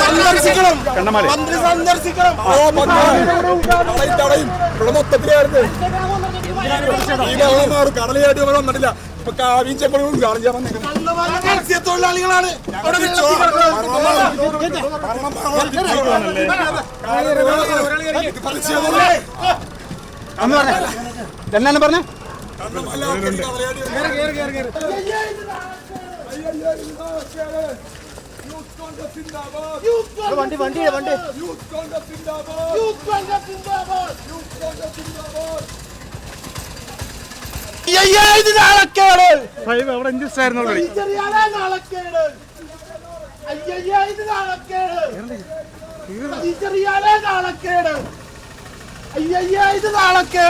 സന്ദർശിക്കണം. മന്ത്രി സന്ദർശിക്കണം മൊത്തത്തിലായിരുന്നു ഈ വെള്ളം മാറും കടലായിട്ട് ഇവിടെ വന്നിട്ടില്ല ഇപ്പൊ കാവിയും ചെപ്പളും കാണാൻ ഞാൻ വന്നേക്കുന്നത് മത്സ്യത്തൊഴിലാളികളാണ് അവിടെ അന്ന് പറഞ്ഞ. എന്നാണ് പറഞ്ഞ? വണ്ടി വണ്ടി വണ്ടി. ഇത് നാളക്കേട് അവിടെ ഇഞ്ചസ്റ്റ് ആയിരുന്നു നാളക്കേട് അയ്യയ്യേ, ഇത് നാളക്കേട്. ചെറിയാലേ നാളക്കേട്. അയ്യയ്യേ, ഇത് നാളക്കേട്